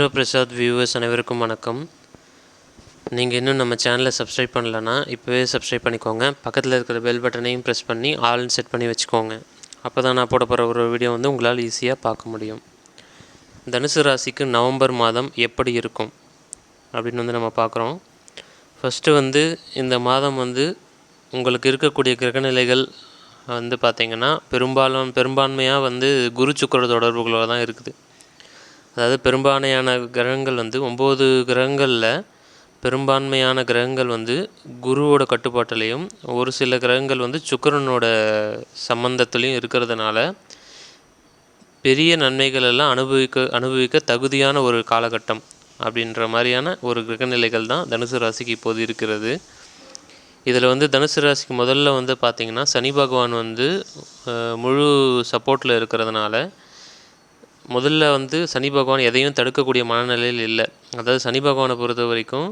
Metro Prasad viewers அனைவருக்கும் வணக்கம். நீங்கள் இன்னும் நம்ம சேனலை சப்ஸ்கிரைப் பண்ணலன்னா இப்போவே சப்ஸ்கிரைப் பண்ணிக்கோங்க. பக்கத்தில் இருக்கிற பெல் பட்டனையும் ப்ரெஸ் பண்ணி ஆல்னு செட் பண்ணி வச்சுக்கோங்க. அப்போ தான் நான் போட போகிற ஒரு வீடியோ வந்து உங்களால் ஈஸியாக பார்க்க முடியும். தனுசு ராசிக்கு நவம்பர் மாதம் எப்படி இருக்கும்? அப்படின்னு வந்து நம்ம பார்க்குறோம். ஃபஸ்ட்டு வந்து இந்த மாதம் வந்து உங்களுக்கு இருக்கக்கூடிய கிரகநிலைகள் வந்து பார்த்திங்கன்னா பெரும்பாலும் பெரும்பான்மையாக வந்து குரு சுக்கர தொடர்புகளோட தான் இருக்குது. அதாவது பெரும்பான்மையான கிரகங்கள் வந்து ஒம்பது கிரகங்களில் பெரும்பான்மையான கிரகங்கள் வந்து குருவோட கட்டுப்பாட்டிலையும் ஒரு சில கிரகங்கள் வந்து சுக்கரனோட சம்பந்தத்துலேயும் இருக்கிறதுனால பெரிய நன்மைகள் எல்லாம் அனுபவிக்க அனுபவிக்க தகுதியான ஒரு காலகட்டம் அப்படின்ற மாதிரியான ஒரு கிரகநிலைகள் தான் தனுசு ராசிக்கு இப்போது இருக்கிறது. இதில் வந்து தனுசு ராசிக்கு முதல்ல வந்து பார்த்திங்கன்னா சனி பகவான் வந்து முழு சப்போர்ட்டில் இருக்கிறதுனால முதல்ல வந்து சனி பகவான் எதையும் தடுக்கக்கூடிய மனநிலையில் இல்லை. அதாவது சனி பகவானை பொறுத்த வரைக்கும்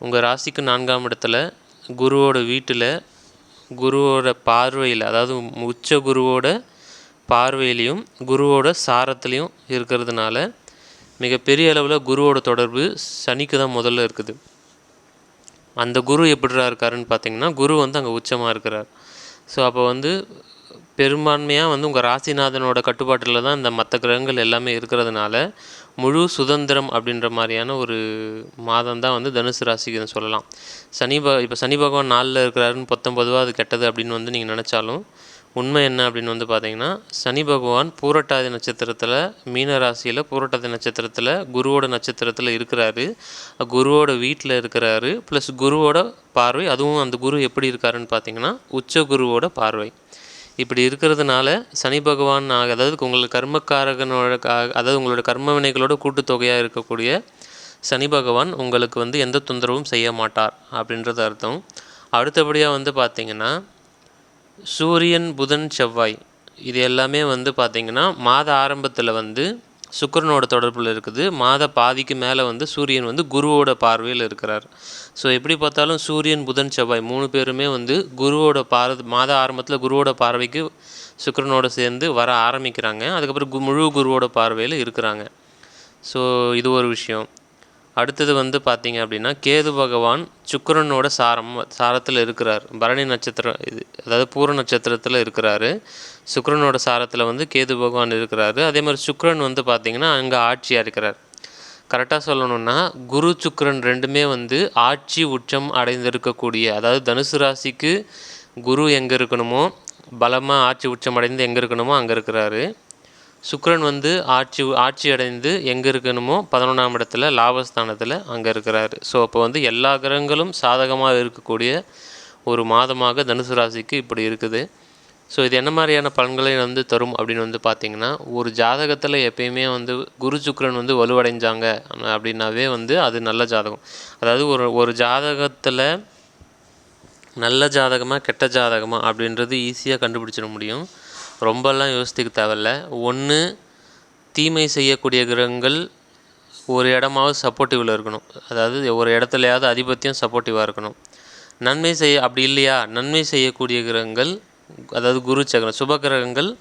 உங்கள் ராசிக்கு நான்காம் இடத்துல குருவோட வீட்டில் குருவோட பார்வையில் அதாவது உச்ச குருவோட பார்வையிலையும் குருவோட சாரத்துலேயும் இருக்கிறதுனால மிகப்பெரிய அளவில் குருவோட தொடர்பு சனிக்கு தான் முதல்ல இருக்குது. அந்த குரு எப்படிரா இருக்காருன்னு பார்த்தீங்கன்னா குரு வந்து அங்கே உச்சமாக இருக்கிறார். ஸோ அப்போ வந்து பெரும்பான்மையாக வந்து உங்கள் ராசிநாதனோட கட்டுப்பாட்டில் தான் இந்த மற்ற கிரகங்கள் எல்லாமே இருக்கிறதுனால முழு சுதந்திரம் அப்படின்ற மாதிரியான ஒரு மாதம் தான் வந்து தனுசு ராசிக்குன்னு சொல்லலாம். சனி ப இப்போ சனி பகவான் நாளில் இருக்கிறாருன்னு பொத்தம் பொதுவாக அது கெட்டது அப்படின்னு வந்து நீங்கள் நினச்சாலும் உண்மை என்ன அப்படின்னு வந்து பார்த்தீங்கன்னா சனி பகவான் பூரட்டாதி நட்சத்திரத்தில் மீன ராசியில் பூரட்டாதி நட்சத்திரத்தில் குருவோட நட்சத்திரத்தில் இருக்கிறாரு. குருவோட வீட்டில் இருக்கிறாரு. ப்ளஸ் குருவோட பார்வை அதுவும் அந்த குரு எப்படி இருக்காருன்னு பார்த்தீங்கன்னா உச்ச குருவோட பார்வை. இப்படி இருக்கிறதுனால சனி பகவான் ஆக- அதாவது உங்களோட கர்மக்காரகனோட அதாவது உங்களோட கர்ம வினைகளோட கூட்டுத்தொகையாக இருக்கக்கூடிய சனி பகவான் உங்களுக்கு வந்து எந்த தொந்தரவும் செய்ய மாட்டார் அப்படின்றது அர்த்தம். அடுத்தபடியாக வந்து பார்த்திங்கன்னா சூரியன் புதன் செவ்வாய் இது எல்லாமே வந்து பார்த்திங்கன்னா மாத ஆரம்பத்தில் வந்து சுக்கிரனோட தொடர்பில் இருக்குது. மாத பாதிக்கு மேலே வந்து சூரியன் வந்து குருவோட பார்வையில் இருக்கிறார். ஸோ எப்படி பார்த்தாலும் சூரியன் புதன் செவ்வாய் மூணு பேருமே வந்து குருவோட பார மாத ஆரம்பத்தில் குருவோட பார்வைக்கு சுக்கிரனோட சேர்ந்து வர ஆரம்பிக்கிறாங்க. அதுக்கப்புறம் கு முழு குருவோட பார்வையில் இருக்கிறாங்க. ஸோ இது ஒரு விஷயம். அடுத்தது வந்து பார்த்தீங்க அப்படின்னா கேது பகவான் சுக்கரனோட சாரம் சாரத்தில் இருக்கிறார். பரணி நட்சத்திரம் இது அதாவது பூர நட்சத்திரத்தில் இருக்கிறாரு. சுக்கரனோட சாரத்தில் வந்து கேது பகவான் இருக்கிறாரு. அதே மாதிரி சுக்கரன் வந்து பார்த்திங்கன்னா அங்கே ஆட்சியாக இருக்கிறார். கரெக்டாக சொல்லணும்னா குரு சுக்கரன் ரெண்டுமே வந்து ஆட்சி உச்சம் அடைந்திருக்கக்கூடிய அதாவது தனுசு ராசிக்கு குரு எங்கே இருக்கணுமோ பலமாக ஆட்சி உச்சம் அடைந்து எங்கே இருக்கணுமோ அங்கே இருக்கிறாரு. சுக்கரன் வந்து ஆட்சி ஆட்சி அடைந்து எங்கே இருக்கணுமோ பதினொன்றாம் இடத்துல லாபஸ்தானத்தில் அங்கே இருக்கிறாரு. ஸோ அப்போ வந்து எல்லா கிரகங்களும் சாதகமாக இருக்கக்கூடிய ஒரு மாதமாக தனுசு ராசிக்கு இப்படி இருக்குது. ஸோ இது என்ன மாதிரியான பலன்களை வந்து தரும் அப்படின்னு வந்து பார்த்தீங்கன்னா ஒரு ஜாதகத்தில் எப்பயுமே வந்து குரு சுக்கரன் வந்து வலுவடைஞ்சாங்க அப்படின்னாவே வந்து அது நல்ல ஜாதகம். அதாவது ஒரு ஒரு ஜாதகத்தில் நல்ல ஜாதகமாக கெட்ட ஜாதகமா அப்படின்றது ஈஸியாக கண்டுபிடிச்சிட முடியும். ரொம்பலாம் யோசித்துக்க தேவையில்ல. ஒன்று தீமை செய்யக்கூடிய கிரகங்கள் ஒரு இடமாவது சப்போர்ட்டிவில் இருக்கணும். அதாவது ஒரு இடத்துலையாவது அதிபத்தியம் சப்போர்ட்டிவாக இருக்கணும். நன்மை செய்ய அப்படி இல்லையா? நன்மை செய்யக்கூடிய கிரகங்கள் அதாவது குரு சக்கரம் சுப கிரகங்கள்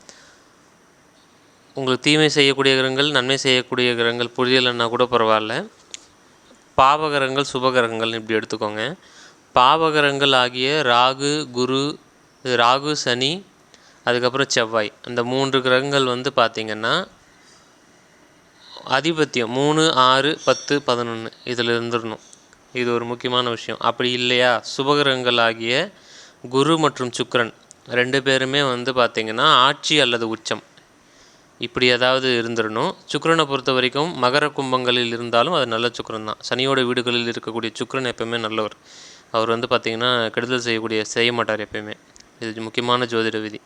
உங்களுக்கு தீமை செய்யக்கூடிய கிரகங்கள் நன்மை செய்யக்கூடிய கிரகங்கள் புரியலைன்னா கூட பரவாயில்ல. பாவகரங்கள் சுபகரங்கள்னு இப்படி எடுத்துக்கோங்க. பாவகரங்கள் ஆகிய ராகு குரு ராகு சனி அதுக்கப்புறம் செவ்வாய். அந்த மூன்று கிரகங்கள் வந்து பார்த்திங்கன்னா அதிபத்தியம் மூணு ஆறு பத்து பதினொன்று இதில் இருந்துடணும். இது ஒரு முக்கியமான விஷயம். அப்படி இல்லையா? சுபகிரகங்கள் ஆகிய குரு மற்றும் சுக்கரன் ரெண்டு பேருமே வந்து பார்த்திங்கன்னா ஆட்சி அல்லது உச்சம். இப்படி ஏதாவது இருந்துடணும். சுக்கிரனை பொறுத்த வரைக்கும் மகர கும்பங்களில் இருந்தாலும் அது நல்ல சுக்கரன் தான். சனியோட வீடுகளில் இருக்கக்கூடிய சுக்கிரன் எப்பயுமே நல்லவர். அவர் வந்து பார்த்திங்கன்னா கெடுதல் செய்யக்கூடிய செய்ய மாட்டார் எப்பயுமே. இது முக்கியமான ஜோதிட விதி.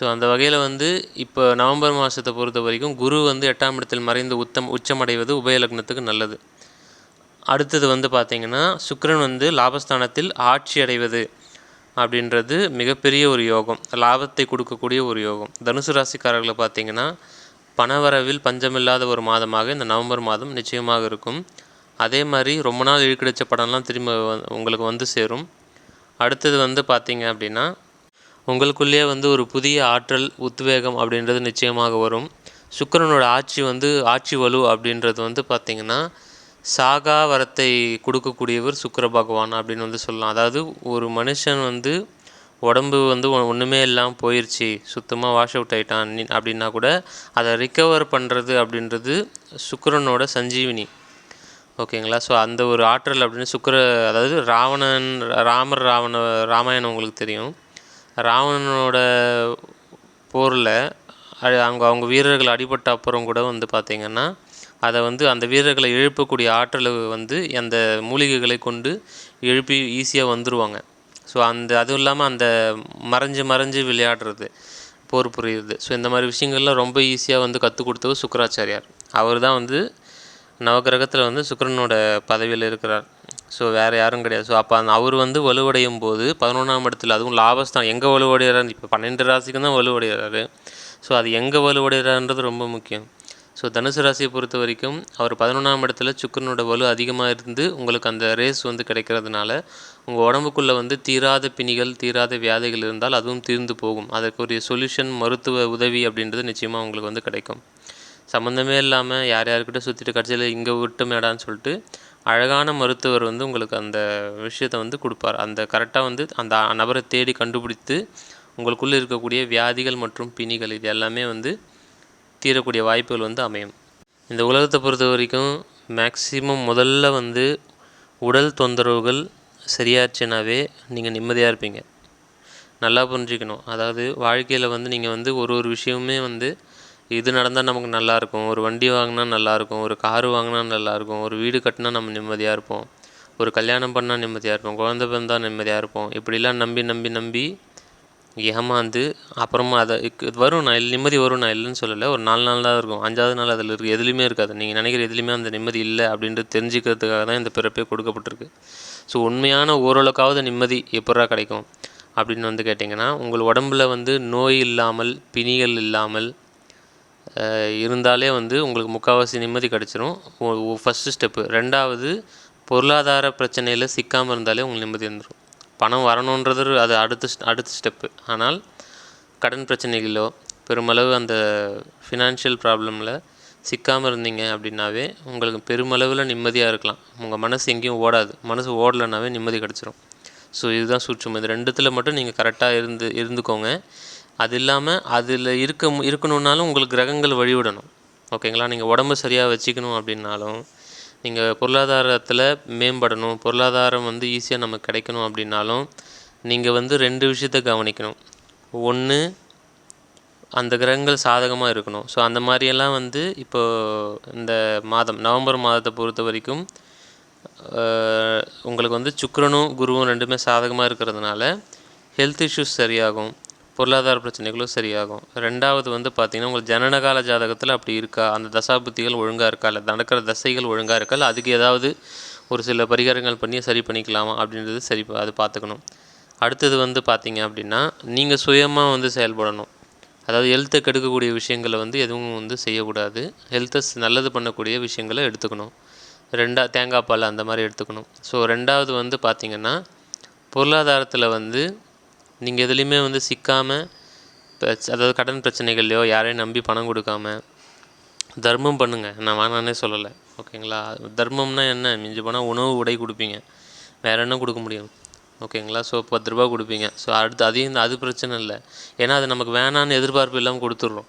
ஸோ அந்த வகையில் வந்து இப்போ நவம்பர் மாதத்தை பொறுத்த வரைக்கும் குரு வந்து எட்டாம் இடத்தில் மறைந்து உத்தம் உச்சமடைவது உபயலக்னத்துக்கு நல்லது. அடுத்தது வந்து பார்த்திங்கன்னா சுக்கரன் வந்து லாபஸ்தானத்தில் ஆட்சி அடைவது அப்படின்றது மிகப்பெரிய ஒரு யோகம் லாபத்தை கொடுக்கக்கூடிய ஒரு யோகம். தனுசு ராசிக்காரர்களை பார்த்தீங்கன்னா பணவரவில் பஞ்சமில்லாத ஒரு மாதமாக இந்த நவம்பர் மாதம் நிச்சயமாக இருக்கும். அதே மாதிரி ரொம்ப நாள் இழுக்கடிச்ச படம்லாம் திரும்ப வ- உங்களுக்கு வந்து சேரும். அடுத்தது வந்து பார்த்தீங்க அப்படின்னா உங்களுக்குள்ளேயே வந்து ஒரு புதிய ஆற்றல் உத்வேகம் அப்படின்றது நிச்சயமாக வரும். சுக்கரனோட ஆட்சி வந்து ஆட்சி வலு அப்படின்றது வந்து பார்த்திங்கன்னா சாகா வரத்தை கொடுக்கக்கூடியவர் சுக்கர பகவான் அப்படின்னு வந்து சொல்லலாம். அதாவது ஒரு மனுஷன் வந்து உடம்பு வந்து ஒ- ஒன்றுமே இல்லாமல் போயிடுச்சு சுத்தமாக வாஷ் அவுட் ஆகிட்டான் அப்படின்னா கூட அதை ரிக்கவர் பண்ணுறது அப்படின்றது சுக்கரனோட சஞ்சீவினி. ஓகேங்களா? ஸோ அந்த ஒரு ஆற்றல் அப்படின்னு சுக்கிர அதாவது ராவணன் ராமர் ராவண ராமாயணம் உங்களுக்கு தெரியும். ராவணனோட போரில் அவங்க அவங்க வீரர்கள் அடிபட்ட அப்புறம் கூட வந்து பார்த்திங்கன்னா அதை வந்து அந்த வீரர்களை எழுப்பக்கூடிய ஆற்றல் வந்து அந்த மூலிகைகளை கொண்டு எழுப்பி ஈஸியாக வந்துடுவாங்க ஸோ அந்த அதுவும் இல்லாமல் அந்த மறைஞ்சு மறைஞ்சு விளையாடுறது போர் புரியுது ஸோ இந்த மாதிரி விஷயங்கள்லாம் ரொம்ப ஈஸியாக வந்து கற்றுக் கொடுத்தவர் சுக்கராச்சாரியார். அவர் தான் வந்து நவகிரகத்தில் வந்து சுக்கரனோட பதவியில் இருக்கிறார். ஸோ வேறு யாரும் கிடையாது. ஸோ அப்போ அந்த அவர் வந்து வலுவடையும் போது பதினொன்றாம் இடத்துல அதுவும் லாபஸ்தான். எங்கே வலுவடைகிறார்? இப்போ பன்னெண்டு ராசிக்கு தான் வலுவடைகிறாரு. ஸோ அது எங்கே வலுவடைகிறான்றது ரொம்ப முக்கியம். ஸோ தனுசு ராசியை பொறுத்த வரைக்கும் அவர் பதினொன்றாம் இடத்துல சுக்கரனோட வலு அதிகமாக இருந்து உங்களுக்கு அந்த ரேஸ் வந்து கிடைக்கிறதுனால உங்கள் உடம்புக்குள்ளே வந்து தீராத பிணிகள் தீராத வியாதிகள் இருந்தால் அதுவும் தீர்ந்து போகும். அதற்குரிய சொல்யூஷன் மருத்துவ உதவி அப்படின்றது நிச்சயமாக உங்களுக்கு வந்து கிடைக்கும். சம்மந்தமே இல்லாமல் யார் யார்கிட்ட சுற்றிட்டு கடைசியில் இங்கே விட்டமேடான்னு சொல்லிட்டு அழகான மருத்துவர் வந்து உங்களுக்கு அந்த விஷயத்தை வந்து கொடுப்பார். அந்த கரெக்டாக வந்து அந்த நபரை தேடி கண்டுபிடித்து உங்களுக்குள்ளே இருக்கக்கூடிய வியாதிகள் மற்றும் பிணிகள் இது எல்லாமே வந்து தீரக்கூடிய வாய்ப்புகள் வந்து அமையும். இந்த உலகத்தை பொறுத்த வரைக்கும் மேக்சிமம் முதல்ல வந்து உடல் தொந்தரவுகள் சரியாச்சுனாவே நீங்கள் நிம்மதியாக இருப்பீங்க. நல்லா புரிஞ்சுக்கணும். அதாவது வாழ்க்கையில் வந்து நீங்கள் வந்து ஒரு ஒரு விஷயமுமே வந்து இது நடந்தால் நமக்கு நல்லாயிருக்கும் ஒரு வண்டி வாங்கினா நல்லாயிருக்கும் ஒரு காரு வாங்கினா நல்லாயிருக்கும் ஒரு வீடு கட்டினா நம்ம நிம்மதியாக இருப்போம். ஒரு கல்யாணம் பண்ணால் நிம்மதியாக இருப்போம். குழந்த பிறந்தா நிம்மதியாக இருப்போம். இப்படிலாம் நம்பி நம்பி நம்பி ஏமாந்து அப்புறமா அதை வரும். நான் நிம்மதி வரும். நான் இல்லைன்னு சொல்லலை. ஒரு நாலு நாள் தான் இருக்கும். அஞ்சாவது நாள் அதில் இருக்குது எதுலேயுமே இருக்காது. நீங்கள் நினைக்கிற எதுலேயுமே அந்த நிம்மதி இல்லை அப்படின்றது தெரிஞ்சுக்கிறதுக்காக தான் இந்த பிறப்பே கொடுக்கப்பட்டிருக்கு. ஸோ உண்மையான ஓரளவுக்காவது நிம்மதி எப்படா கிடைக்கும் அப்படின்னு வந்து கேட்டிங்கன்னா உங்கள் உடம்புல வந்து நோய் இல்லாமல் பிணிகள் இல்லாமல் இருந்தாலே வந்து உங்களுக்கு முக்கால்வாசி நிம்மதி கிடச்சிரும். ஃபஸ்ட்டு ஸ்டெப்பு ரெண்டாவது பொருளாதார பிரச்சனையில் சிக்காமல் இருந்தாலே உங்களுக்கு நிம்மதி வந்துடும் பணம் வரணுன்றது அது அடுத்த அடுத்த ஸ்டெப்பு ஆனால் கடன் பிரச்சனைகளோ பெருமளவு அந்த ஃபினான்ஷியல் ப்ராப்ளமில் சிக்காமல் இருந்தீங்க அப்படின்னாவே உங்களுக்கு பெருமளவில் நிம்மதியாக இருக்கலாம். உங்கள் மனசு எங்கேயும் ஓடாது. மனசு ஓடலைனாவே நிம்மதி கிடச்சிரும். ஸோ இதுதான் சூட்சம். இது ரெண்டுத்தில் மட்டும் நீங்கள் கரெக்டாக இருந்து இருந்துக்கோங்க. அது இல்லாமல் அதில் இருக்க இருக்கணுன்னாலும் உங்களுக்கு கிரகங்கள் வழிவிடணும். ஓகேங்களா? நீங்கள் உடம்பு சரியாக வச்சுக்கணும் அப்படின்னாலும் நீங்கள் பொருளாதாரத்தில் மேம்படணும் பொருளாதாரம் வந்து ஈஸியாக நமக்கு கிடைக்கணும் அப்படின்னாலும் நீங்கள் வந்து ரெண்டு விஷயத்தை கவனிக்கணும். ஒன்று அந்த கிரகங்கள் சாதகமாக இருக்கணும். ஸோ அந்த மாதிரியெல்லாம் வந்து இப்போ இந்த மாதம் நவம்பர் மாதத்தை பொறுத்த வரைக்கும் உங்களுக்கு வந்து சுக்கரனும் குருவும் ரெண்டுமே சாதகமாக இருக்கிறதுனால ஹெல்த் இஷ்யூஸ் சரியாகும். பொருளாதார பிரச்சனைகளும் சரியாகும். ரெண்டாவது வந்து பார்த்திங்கன்னா உங்களுக்கு ஜனனகால ஜாதகத்தில் அப்படி இருக்கா? அந்த தசாபுத்திகள் ஒழுங்காக இருக்கா? இல்லை நடக்கிற தசைகள் ஒழுங்காக இருக்கா? இல்லை அதுக்கு ஏதாவது ஒரு சில பரிகாரங்கள் பண்ணி சரி பண்ணிக்கலாமா? அப்படின்றது சரி பா- அது பார்த்துக்கணும் அடுத்தது வந்து பார்த்திங்க அப்படின்னா நீங்கள் சுயமாக வந்து செயல்படணும். அதாவது ஹெல்த்தை கெடுக்கக்கூடிய விஷயங்களை வந்து எதுவும் வந்து செய்யக்கூடாது. ஹெல்த்தை நல்லது பண்ணக்கூடிய விஷயங்களை எடுத்துக்கணும். ரெண்டா தேங்காய் பால் அந்த மாதிரி எடுத்துக்கணும். ஸோ ரெண்டாவது வந்து பார்த்திங்கன்னா பொருளாதாரத்தில் வந்து நீங்கள் எதுலேயுமே வந்து சிக்காமல் அதாவது கடன் பிரச்சனைகள்லையோ யாரையும் நம்பி பணம் கொடுக்காம தர்மம் பண்ணுங்கள் நான் வேணானே சொல்லலை. ஓகேங்களா? தர்மம்னா என்ன? மிஞ்சி போனால் உணவு உடை கொடுப்பீங்க. வேறு என்ன கொடுக்க முடியும்? ஓகேங்களா? ஸோ பத்து ரூபா கொடுப்பீங்க. ஸோ அடுத்து அதையும் அது பிரச்சனை இல்லை. ஏன்னா அது நமக்கு வேணான்னு எதிர்பார்ப்பு இல்லாமல் கொடுத்துட்றோம்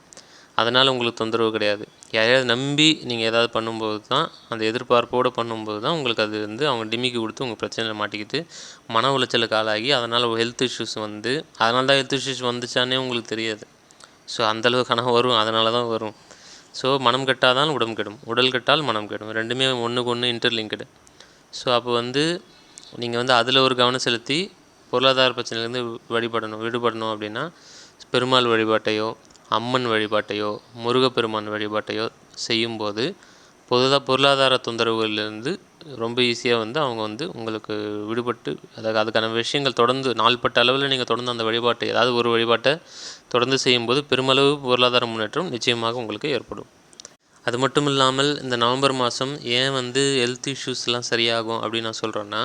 அதனால் உங்களுக்கு தொந்தரவு கிடையாது. யாரையாவது நம்பி நீங்கள் ஏதாவது பண்ணும்போது தான் அந்த எதிர்பார்ப்போடு பண்ணும்போது தான் உங்களுக்கு அது வந்து அவங்க டிமிக்கி கொடுத்து உங்கள் பிரச்சனையில் மாட்டிக்கிட்டு மன உளைச்சலுக்கு ஆளாகி அதனால் ஹெல்த் இஷ்யூஸ் வந்து அதனால தான் ஹெல்த் இஷ்யூஸ் வந்துச்சானே உங்களுக்கு தெரியாது. ஸோ அந்தளவு கனவு வரும். அதனால தான் வரும். ஸோ மனம் கெட்டாதான் உடம்பு கெடும். உடல் கெட்டால் மனம் கெடும். ரெண்டுமே ஒன்றுக்கு ஒன்று இன்டர்லிங்கடு ஸோ அப்போ வந்து நீங்கள் வந்து அதில் ஒரு கவனம் செலுத்தி பொருளாதார பிரச்சனையிலேருந்து வழிபடணும் விடுபடணும் அப்படின்னா பெருமாள் வழிபாட்டையோ அம்மன் வழிபாட்டையோ முருகப்பெருமான் வழிபாட்டையோ செய்யும்போது பொதுவாக பொருளாதார தொந்தரவுகளிலிருந்து ரொம்ப ஈஸியாக வந்து அவங்க வந்து உங்களுக்கு விடுபட்டு அதாவது அதுக்கான விஷயங்கள் தொடர்ந்து நாள்பட்ட அளவில் நீங்கள் தொடர்ந்து அந்த வழிபாட்டை ஏதாவது ஒரு வழிபாட்டை தொடர்ந்து செய்யும்போது பெருமளவு பொருளாதார முன்னேற்றம் நிச்சயமாக உங்களுக்கு ஏற்படும். அது மட்டும் இல்லாமல் இந்த நவம்பர் மாதம் ஏன் வந்து ஹெல்த் இஷ்யூஸ்லாம் சரியாகும் அப்படின்னு நான் சொல்கிறேன்னா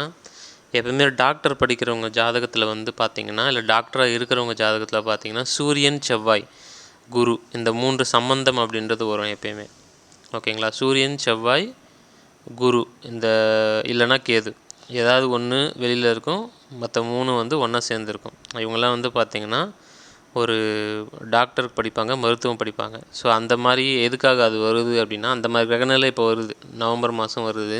எப்பவுமே டாக்டர் படிக்கிறவங்க ஜாதகத்தில் வந்து பார்த்திங்கன்னா இல்லை டாக்டராக இருக்கிறவங்க ஜாதகத்தில் பார்த்திங்கன்னா சூரியன் செவ்வாய் குரு. இந்த மூன்று சம்பந்தம் அப்படின்றது வரும் எப்பயுமே. ஓகேங்களா? சூரியன் செவ்வாய் குரு. இந்த இல்லைன்னா கேது. ஏதாவது ஒன்று வெளியில் இருக்கும் மற்ற மூணு வந்து ஒன்றா சேர்ந்துருக்கும். இவங்கெல்லாம் வந்து பார்த்திங்கன்னா ஒரு டாக்டர் படிப்பாங்க மருத்துவம் படிப்பாங்க. ஸோ அந்த மாதிரி எதுக்காக அது வருது அப்படின்னா அந்த மாதிரி கிரகநிலை இப்போ வருது. நவம்பர் மாதம் வருது.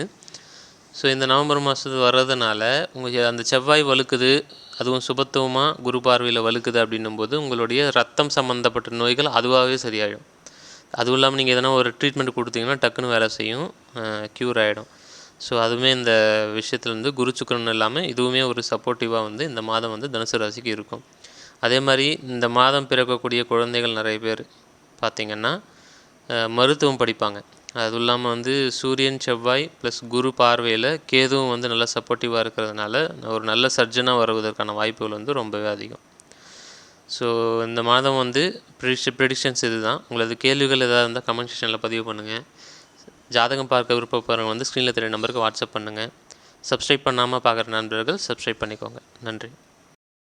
ஸோ இந்த நவம்பர் மாதத்து வர்றதுனால உங்களுக்கு அந்த செவ்வாய் வலுக்குது அதுவும் சுபத்துவமாக குரு பார்வையில் வலுக்குது அப்படின்னும் போது உங்களுடைய ரத்தம் சம்மந்தப்பட்ட நோய்கள் அதுவாகவே சரியாயிடும். அதுவும் இல்லாமல் நீங்கள் எதனா ஒரு ட்ரீட்மெண்ட் கொடுத்தீங்கன்னா டக்குன்னு வேலை செய்யும் க்யூர் ஆகிடும் ஸோ அதுவுமே இந்த விஷயத்துலேருந்து குரு சுக்கரன் இல்லாமல் இதுவுமே ஒரு சப்போர்ட்டிவாக வந்து இந்த மாதம் வந்து தனுசு ராசிக்கு இருக்கும். அதே மாதிரி இந்த மாதம் பிறக்கக்கூடிய குழந்தைகள் நிறைய பேர் பார்த்திங்கன்னா மருத்துவம் படிப்பாங்க. அதுவும் இல்லாமல் வந்து சூரியன் செவ்வாய் ப்ளஸ் குரு பார்வையில் கேதுவும் வந்து நல்லா சப்போர்ட்டிவாக இருக்கிறதுனால ஒரு நல்ல சர்ஜனாக வருவதற்கான வாய்ப்புகள் வந்து ரொம்பவே அதிகம். ஸோ இந்த மாதம் வந்து ப்ரிடிஷ ப்ரிடிக்ஷன்ஸ் இது தான் உங்களது கேள்விகள் ஏதாவது இருந்தால் கமெண்ட் செக்ஷனில் பதிவு பண்ணுங்கள் ஜாதகம் பார்க்க விருப்பப்படுறவங்க வந்து ஸ்க்ரீனில் தெரிய நம்பருக்கு வாட்ஸ்அப் பண்ணுங்கள் சப்ஸ்கிரைப் பண்ணாமல் பார்க்குற நண்பர்கள் சப்ஸ்கிரைப் பண்ணிக்கோங்க. நன்றி.